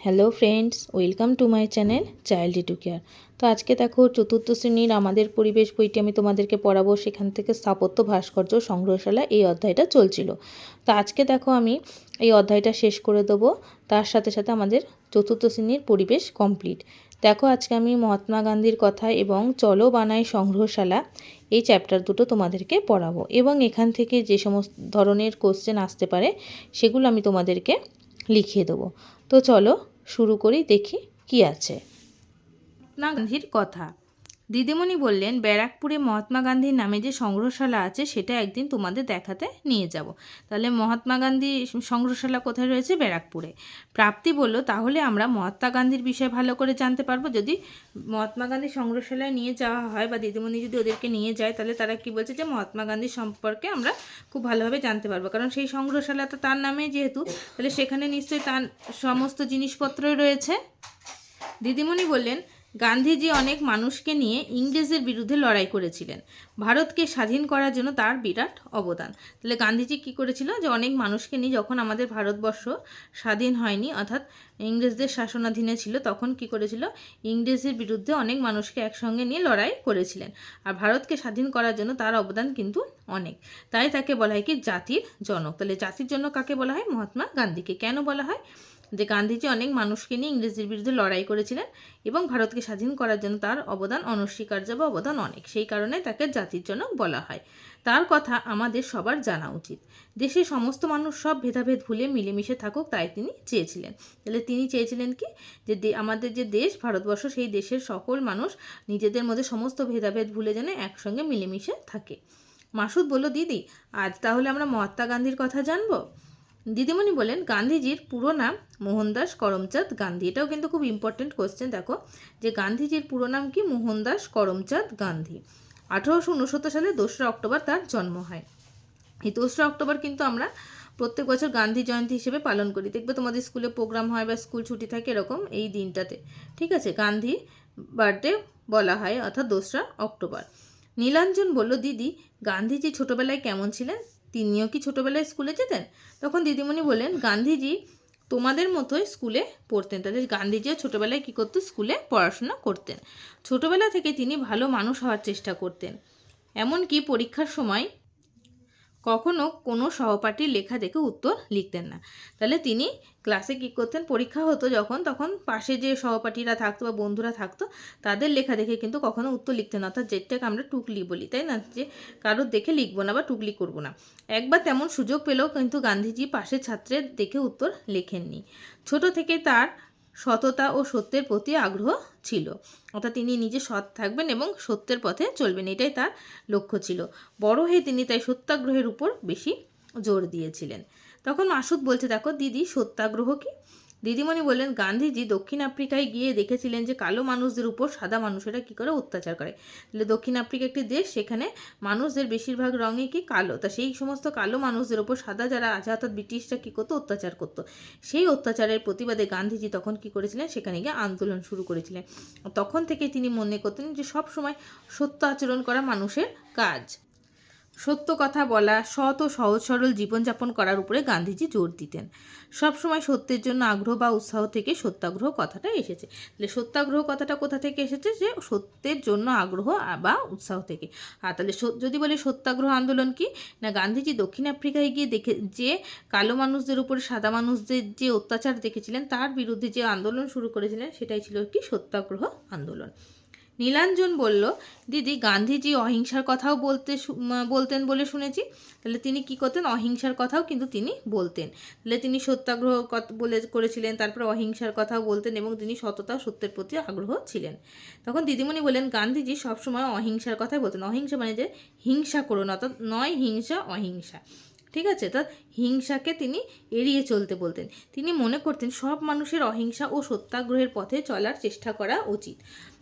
Hello friends, welcome to my channel child to care. তো আজকে দেখো চতুর্থ শ্রেণির আমাদের পরিবেশ বইটি আমি তোমাদেরকে পড়াবো। সেখান থেকে স্থাপত্য ভাস্কর্য সংগ্রহশালা এই অধ্যায়টা চলছিল। তো আজকে দেখো আমি এই অধ্যায়টা শেষ করে দেবো। তার সাথে সাথে আমাদের চতুর্থ শ্রেণির পরিবেশ কমপ্লিট। দেখো আজকে আমি মহাত্মা গান্ধীর কথা এবং চলো বানাই সংগ্রহশালা এই চ্যাপ্টার দুটো তোমাদেরকে পড়াবো এবং এখান থেকে যে সমস্ত ধরনের কোশ্চেন আসতে পারে সেগুলো আমি তোমাদেরকে লিখিয়ে দেবো। তো চলো শুরু করি দেখি কি আছে। মহাত্মা গান্ধীর কথা। দিদিমণি বললেন, ব্যারাকপুরে মহাত্মা গান্ধীর নামে যে সংগ্রহশালা আছে, সেটা একদিন তোমাদের দেখাতে নিয়ে যাব। তাহলে মহাত্মা গান্ধী সংগ্রহশালা কোথায় রয়েছে? ব্যারাকপুরে। প্রাপ্তি বলল, তাহলে আমরা মহাত্মা গান্ধীর বিষয়ে ভালো করে জানতে পারব। যদি মহাত্মা গান্ধী সংগ্রহশালায় নিয়ে যাওয়া হয় বা দিদিমণি যদি ওদেরকে নিয়ে যায়, তাহলে তারা কি বলছে যে মহাত্মা গান্ধী সম্পর্কে আমরা খুব ভালোভাবে জানতে পারব। কারণ সেই সংগ্রহশালাটা তার নামে যেহেতু, তাহলে সেখানে নিশ্চয়ই তার সমস্ত জিনিসপত্রই রয়েছে। দিদিমণি বললেন গান্ধীজি অনেক মানুষকে নিয়ে ইংরেজের বিরুদ্ধে লড়াই করেছিলেন। ভারতকে স্বাধীন করার জন্য তার বিরাট অবদান। তাহলে গান্ধীজি কি করেছিল? যে অনেক মানুষকে নিয়ে যখন আমাদের ভারতবর্ষ স্বাধীন হয়নি, অর্থাৎ ইংরেজদের শাসনাধীনে ছিল, তখন কি করেছিল? ইংরেজের বিরুদ্ধে অনেক মানুষকে একসঙ্গে নিয়ে লড়াই করেছিলেন। আর ভারতকে স্বাধীন করার জন্য তার অবদান কিন্তু অনেক। তাই তাকে বলা হয় কি জাতির জনক। তাহলে জাতির জন্য কাকে বলা হয়? মহাত্মা গান্ধীকে। কেন বলা হয়? যে গান্ধীজি অনেক মানুষকে নিয়ে ইংরেজদের বিরুদ্ধে লড়াই করেছিলেন এবং ভারতকে স্বাধীন করার জন্য তার অবদান অনস্বীকার্য বা অবদান অনেক। সেই কারণে তাকে জাতির জনক বলা হয়। তার কথা আমাদের সবার জানা উচিত। দেশের সমস্ত মানুষ সব ভেদাভেদ ভুলে মিলেমিশে থাকুক তাই তিনি চেয়েছিলেন। তাহলে তিনি চেয়েছিলেন কি? যে আমাদের যে দেশ, ভারতবর্ষ, সেই দেশের সকল মানুষ নিজেদের মধ্যে সমস্ত ভেদাভেদ ভুলে যেন একসঙ্গে মিলেমিশে থাকে। মাসুদ বলল, দিদি, আজ তাহলে আমরা মহাত্মা গান্ধীর কথা জানব? দিদিমণি বলেন, গান্ধীজির পুরো নাম মোহনদাস করমচাঁদ গান্ধী। এটাও কিন্তু খুব ইম্পর্টেন্ট কোয়েশ্চেন দেখো, যে গান্ধীজির পুরো নাম কি মোহনদাস করমচাঁদ গান্ধী? আঠেরোশো উনসত্তর সালে দোসরা অক্টোবর তার জন্ম হয়। এই দোসরা অক্টোবর কিন্তু আমরা প্রত্যেক বছর গান্ধী জয়ন্তী হিসেবে পালন করি। দেখবে তোমাদের স্কুলে প্রোগ্রাম হয় বা স্কুল ছুটি থাকে এরকম এই দিনটাতে। ঠিক আছে, গান্ধী বার্থডে বলা হয়, অর্থাৎ দোসরা অক্টোবর। নীলাঞ্জন বলল, দিদি, গান্ধীজি ছোটোবেলায় কেমন ছিলেন? তিনিও কি ছোটোবেলায় স্কুলে যেতেন? তখন দিদিমণি বললেন, গান্ধীজি তোমাদের মতোই স্কুলে পড়তেন। তাদের গান্ধীজিও ছোটোবেলায় কী করতো স্কুলে পড়াশোনা করতেন। ছোটোবেলা থেকে তিনি ভালো মানুষ হওয়ার চেষ্টা করতেন। এমনকি পরীক্ষার সময় কখনো কোনো সহপাঠীর লেখা দেখে উত্তর লিখতেন না। তাহলে তিনি ক্লাসে কী করতেন? পরীক্ষা হতো যখন, তখন পাশে যে সহপাঠীরা থাকতো বা বন্ধুরা থাকতো, তাদের লেখা দেখে কিন্তু কখনো উত্তর লিখতেন অর্থাৎ যেটাকে আমরা টুকলি বলি, তাই না? যে কারোর দেখে লিখব না বা টুকলি করব না। একবার তেমন সুযোগ পেলেও কিন্তু গান্ধীজি পাশের ছাত্রের দেখে উত্তর লেখেননি। ছোট থেকে তার সততা ও সত্যের প্রতি আগ্রহ ছিল। অর্থাৎ তিনি নিজে সৎ থাকবেন এবং সত্যের পথে চলবেন, এটাই তার লক্ষ্য ছিল। বড় হয়ে তিনি তাই সত্যাগ্রহের উপর বেশি জোর দিয়েছিলেন। তখন মাসুদ বলছে, দেখো দিদি, সত্যাগ্রহ কি? দিদিমণি বললেন, গান্ধীজি দক্ষিণ আফ্রিকায় গিয়ে দেখেছিলেন যে কালো মানুষদের উপর সাদা মানুষেরা কী করে অত্যাচার করে। তাহলে দক্ষিণ আফ্রিকা একটি দেশ, সেখানে মানুষদের বেশিরভাগ রঙে কি কালো? তা সেই সমস্ত কালো মানুষদের উপর সাদা যারা আছে, অর্থাৎ ব্রিটিশরা কী করতো? অত্যাচার করতো। সেই অত্যাচারের প্রতিবাদে গান্ধীজি তখন কি করেছিলেন? সেখানে গিয়ে আন্দোলন শুরু করেছিলেন। তখন থেকে তিনি মনে করতেন যে সব সময় সত্য আচরণ করা মানুষের কাজ। সত্য কথা বলা, সৎ ও সহজ সরল জীবনযাপন করার উপরে গান্ধীজি জোর দিতেন। সবসময় সত্যের জন্য আগ্রহ বা উৎসাহ থেকে সত্যাগ্রহ কথাটা এসেছে। তাহলে সত্যাগ্রহ কথাটা কোথা থেকে এসেছে? যে সত্যের জন্য আগ্রহ বা উৎসাহ থেকে। আর তাহলে যদি বলি সত্যাগ্রহ আন্দোলন কি? না, গান্ধীজি দক্ষিণ আফ্রিকায় গিয়ে দেখে যে কালো মানুষদের উপরে সাদা মানুষদের যে অত্যাচার দেখেছিলেন, তার বিরুদ্ধে যে আন্দোলন শুরু করেছিলেন, সেটাই ছিল কি? সত্যাগ্রহ আন্দোলন। নীলাঞ্জন বলল, দিদি, গান্ধীজি অহিংসার কথাও বলতে বলতেন বলে শুনেছি। তাহলে তিনি কি করতেন? অহিংসার কথাও কিন্তু তিনি বলতেন। তাহলে তিনি সত্যাগ্রহ বলে করেছিলেন, তারপরে অহিংসার কথাও বলতেন এবং তিনি সততা সত্যের প্রতি আগ্রহ ছিলেন। তখন দিদিমণি বলেন গান্ধীজি সবসময় অহিংসার কথাই বলতেন। অহিংসা মানে যে হিংসা করুন অর্থাৎ নয় হিংসা, অহিংসা। ঠিক আছে? তা হিংসাকে তিনি এড়িয়ে চলতে বলতেন। তিনি মনে করতেন সব মানুষের অহিংসা ও সত্যাগ্রহের পথে চলার চেষ্টা করা উচিত।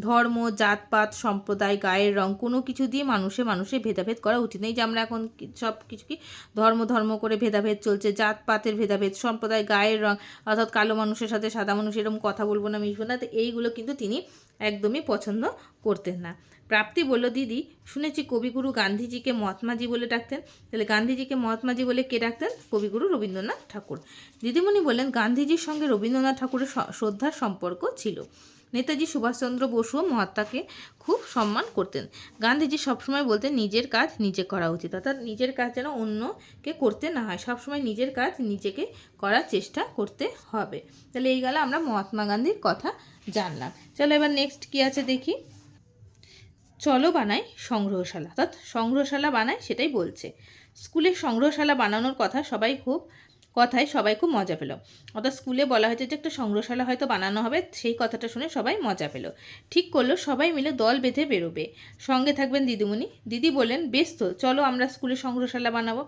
ধর্ম, জাতপাত, সম্প্রদায়, গায়ের রং, কোনো কিছু দিয়ে মানুষে মানুষে ভেদাভেদ করা উচিত নেই যে আমরা এখন সব কিছু কি ধর্ম ধর্ম করে ভেদাভেদ চলছে, জাতপাতের ভেদাভেদ, সম্প্রদায়, গায়ের রং, অর্থাৎ কালো মানুষের সাথে সাদা মানুষ এরকম কথা বলব না, মিশবো না, তো এইগুলো কিন্তু তিনি একদমই পছন্দ করতেন না। প্রাপ্তি বলল, দিদি, শুনেছি কবিগুরু গান্ধীজিকে মহাত্মাজি বলে ডাকতেন। তাহলে গান্ধীজিকে মহাত্মাজি বলে কে ডাকতেন? কবিগুরু রবীন্দ্রনাথ ঠাকুর। দিদিমণি বললেন, গান্ধীজির সঙ্গে রবীন্দ্রনাথ ঠাকুরের শ্রদ্ধার সম্পর্ক ছিল। নেতাজি সুভাষচন্দ্র বসুও মহাত্মাকে খুব সম্মান করতেন। গান্ধীজি সবসময় বলতেন, নিজের কাজ নিজে করা উচিত। অর্থাৎ নিজের কাজ যেন অন্যকে করতে না হয়, সবসময় নিজের কাজ নিজেকে করার চেষ্টা করতে হবে। তাহলে এই গেল আমরা মহাত্মা গান্ধীর কথা জানলাম। চলো এবার নেক্সট কী আছে দেখি? চলো বানাই সংগ্রহশালা। অর্থাৎ সংগ্রহশালা বানায় সেটাই বলছে। স্কুলে সংগ্রহশালা বানানোর কথা সবাই খুব কথায় সবাই খুব মজা পেল। অর্থাৎ স্কুলে বলা হয়েছে যে একটা সংগ্রহশালা হয়তো বানানো হবে, সেই কথাটা শুনে সবাই মজা পেল। ঠিক করল, সবাই মিলে দল বেঁধে বেরোবে। সঙ্গে থাকবেন দিদিমণি। দিদি বললেন, বেশ তো, চলো আমরা স্কুলে সংগ্রহশালা বানাবো।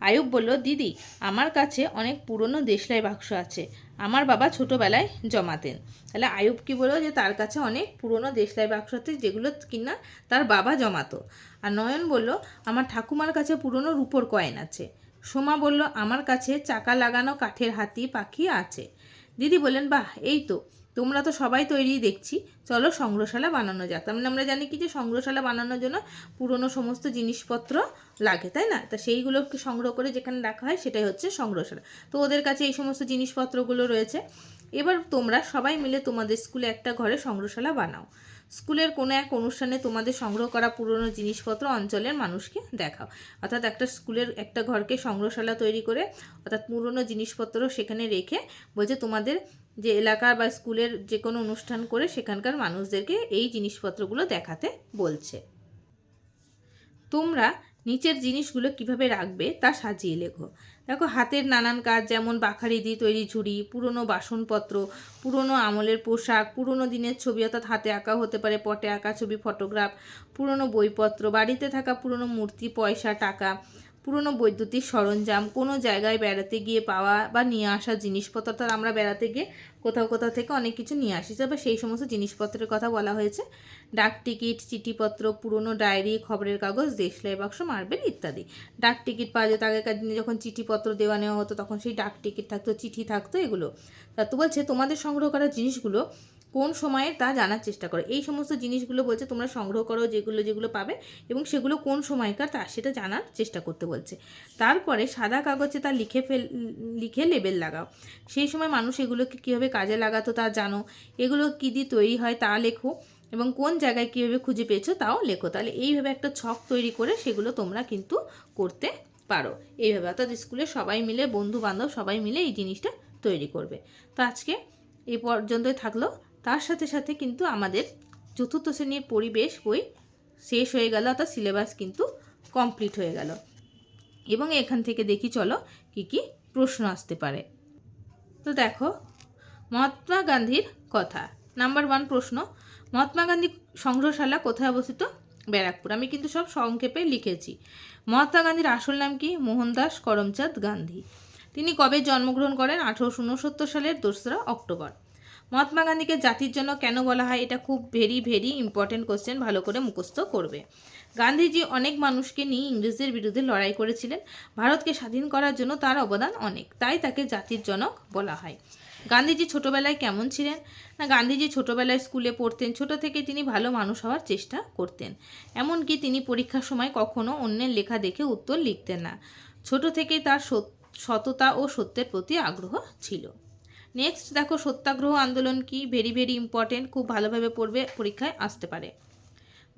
আয়ুব বলল, দিদি, আমার কাছে অনেক পুরনো দেশলাই বাক্স আছে। আমার বাবা ছোটোবেলায় জমাতেন। তাহলে আয়ুব কি বলল যে, তার কাছে অনেক পুরনো দেশলাই বাক্স আছে, যেগুলো কিনা তার বাবা জমাতো। আর নয়ন বলল, আমার ঠাকুমার কাছে পুরনো রূপোর কয়েন আছে। সোমা বলল, আমার কাছে চাকা লাগানো কাঠের হাতি পাখি আছে। দিদি বললেন, বাহ, এই তো। তোমরা তো সবাই তৈরি দেখছি। চলো সংগ্রহশালা বানানো যাক। তার মানে আমরা জানি কি যে সংগ্রহশালা বানানোর জন্য পুরনো সমস্ত জিনিসপত্র লাগে, তাই না? তা সেইগুলোকে সংগ্রহ করে যেখানে রাখা হয় সেটাই হচ্ছে সংগ্রহশালা। তো ওদের কাছে এই সমস্ত জিনিসপত্রগুলো রয়েছে। এবার তোমরা সবাই মিলে তোমাদের স্কুলে একটা ঘরে সংগ্রহশালা বানাও। স্কুলের কোনো এক অনুষ্ঠানে তোমাদের সংগ্রহ করা পুরনো জিনিসপত্র অঞ্চলের মানুষকে দেখাও। অর্থাৎ একটা স্কুলের একটা ঘরকে সংগ্রহশালা তৈরি করে, অর্থাৎ পুরনো জিনিসপত্র সেখানে রেখে বলছে তোমাদের যে এলাকার বা স্কুলের যে কোনো অনুষ্ঠান করে সেখানকার মানুষদেরকে এই জিনিসপত্রগুলো দেখাতে বলছে। তোমরা নিচের জিনিসগুলো কীভাবে রাখবে তা সাজিয়ে লেখো। দেখো, হাতের নানান কাজ যেমন বাখারি দিয়ে তৈরি ঝুড়ি, পুরনো বাসনপত্র, পুরনো আমলের পোশাক, পুরনো দিনের ছবি, অর্থাৎ হাতে আঁকা হতে পারে পটে আঁকা ছবি, ফটোগ্রাফ, পুরনো বইপত্র, বাড়িতে থাকা পুরনো মূর্তি, পয়সা, টাকা পুরনো বৈদ্যুতিক সরঞ্জাম, কোনো জায়গায় বেড়াতে গিয়ে পাওয়া বা নিয়ে আসা জিনিসপত্র, অর্থাৎ আমরা বেড়াতে গিয়ে কোথাও কোথাও থেকে অনেক কিছু নিয়ে আসি। তবে সেই সমস্ত জিনিসপত্রের কথা বলা হয়েছে, ডাক টিকিট, চিঠিপত্র, পুরনো ডায়েরি, খবরের কাগজ, দেশলাই বাক্স, মার্বেল ইত্যাদি। ডাক টিকিট পাওয়া যেত, আগেকার দিনে যখন চিঠিপত্র দেওয়া নেওয়া হতো, তখন সেই ডাক টিকিট থাকতো, চিঠি থাকতো, এগুলো। তা তো বলছে, তোমাদের সংগ্রহ করা জিনিসগুলো কোন সময়ে তা জানার চেষ্টা করো। এই সমস্ত জিনিসগুলো বলছে, তোমরা সংগ্রহ করো যেগুলো যেগুলো পাবে এবং সেগুলো কোন সময়কার তা সেটা জানার চেষ্টা করতে বলছে। তারপরে সাদা কাগজে তা লিখে ফেল, লিখে লেবেল লাগাও। সেই সময় মানুষ এগুলোকে কীভাবে কাজে লাগাতো তা জানো। এগুলো কী দিয়ে তৈরি হয় তা লেখো এবং কোন জায়গায় কীভাবে খুঁজে পেয়েছ তাও লেখো। তাহলে এইভাবে একটা ছক তৈরি করে সেগুলো তোমরা কিন্তু করতে পারো। এইভাবে অর্থাৎ স্কুলে সবাই মিলে বন্ধু বান্ধব সবাই মিলে এই জিনিসটা তৈরি করবে। তো আজকে এই পর্যন্তই থাকল। তার সাথে সাথে কিন্তু আমাদের চতুর্থ শ্রেণির পরিবেশ বই শেষ হয়ে গেল, অর্থাৎ সিলেবাস কিন্তু কমপ্লিট হয়ে গেল। এবং এখান থেকে দেখি চলো কি কি প্রশ্ন আসতে পারে। তো দেখো, মহাত্মা গান্ধীর কথা। নাম্বার ওয়ান প্রশ্ন, মহাত্মা গান্ধী সংগ্রহশালা কোথায় অবস্থিত? ব্যারাকপুর। আমি কিন্তু সব সংক্ষেপে লিখেছি। মহাত্মা গান্ধীর আসল নাম কি? মোহনদাস করমচাঁদ গান্ধী। তিনি কবে জন্মগ্রহণ করেন? আঠারোশো উনসত্তর সালের দোসরা অক্টোবর। মহাত্মা গান্ধীকে জাতির জন্য কেন বলা হয়? এটা খুব ভেরি ভেরি ইম্পর্টেন্ট কোশ্চেন ভালো করে মুখস্থ করবে। গান্ধীজি অনেক মানুষকে নিয়ে ইংরেজদের বিরুদ্ধে লড়াই করেছিলেন। ভারতকে স্বাধীন করার জন্য তার অবদান অনেক, তাই তাকে জাতির জনক বলা হয়। গান্ধীজি ছোটবেলায় কেমন ছিলেন? না, গান্ধীজি ছোটবেলায় স্কুলে পড়তেন, ছোট থেকে তিনি ভালো মানুষ হওয়ার চেষ্টা করতেন। এমনকি তিনি পরীক্ষার সময় কখনো অন্যের লেখা দেখে উত্তর লিখতেন না। ছোট থেকেই তার সত- সততা ও সত্যের প্রতি আগ্রহ ছিল। নেক্সট দেখো সত্যাগ্রহ আন্দোলন কি? ভেরি ভেরি ইম্পর্টেন্ট খুব ভালোভাবে পড়বে, পরীক্ষায় আসতে পারে।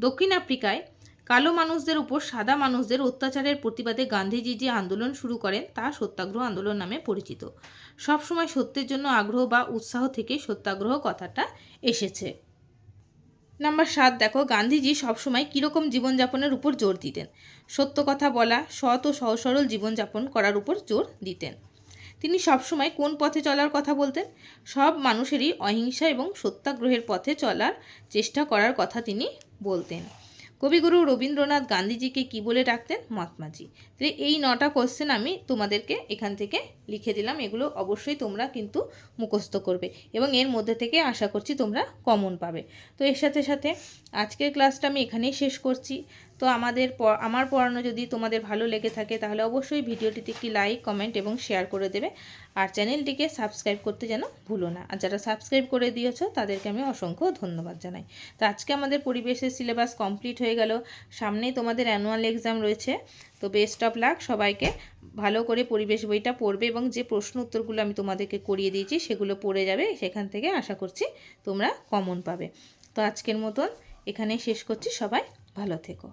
দক্ষিণ আফ্রিকায় কালো মানুষদের উপর সাদা মানুষদের অত্যাচারের প্রতিবাদে গান্ধীজি যে আন্দোলন শুরু করেন, তা সত্যাগ্রহ আন্দোলন নামে পরিচিত। সবসময় সত্যের জন্য আগ্রহ বা উৎসাহ থেকে সত্যাগ্রহ কথাটা এসেছে। নাম্বার সাত, দেখো গান্ধীজি সবসময় কীরকম জীবনযাপনের উপর জোর দিতেন? সত্য কথা বলা, সৎ ও সহজ সরল জীবনযাপন করার উপর জোর দিতেন। তিনি সবসময় কোন পথে চলার কথা বলতেন? সব মানুষেরই অহিংসা এবং সত্যাগ্রহের পথে চলার চেষ্টা করার কথা তিনি বলতেন। কবিগুরু রবীন্দ্রনাথ গান্ধীজিকে কি বলে ডাকতেন? মহাত্মাজি। তাহলে এই নটা কোশ্চেন আমি তোমাদেরকে এখান থেকে লিখে দিলাম। এগুলো অবশ্যই তোমরা কিন্তু মুখস্থ করবে এবং এর মধ্যে থেকে আশা করছি তোমরা কমন পাবে। তো এর সাথে সাথে আজকের ক্লাসটা আমি এখানেই শেষ করছি। তো আমাদের আমার পড়ানো যদি তোমাদের ভালো লেগে থাকে, তাহলে অবশ্যই ভিডিওটিতে একটি লাইক কমেন্ট এবং শেয়ার করে দেবে। আর চ্যানেলটিকে সাবস্ক্রাইব করতে যেন ভুলো না। আর যারা সাবস্ক্রাইব করে দিয়েছ, তাদেরকে আমি অসংখ্য ধন্যবাদ জানাই। তো আজকে আমাদের পরিবেশের সিলেবাস কমপ্লিট হয়ে গেল। সামনেই তোমাদের অ্যানুয়াল এক্সাম রয়েছে। তো বেস্ট অফ লাক সবাইকে। ভালো করে পরিবেশ বইটা পড়বে এবং যে প্রশ্ন উত্তরগুলো আমি তোমাদেরকে করিয়ে দিয়েছি, সেগুলো পড়ে যাবে। সেখান থেকে আশা করছি তোমরা কমন পাবে। তো আজকের মতন এখানে শেষ করছি। সবাই ভালো থেকো।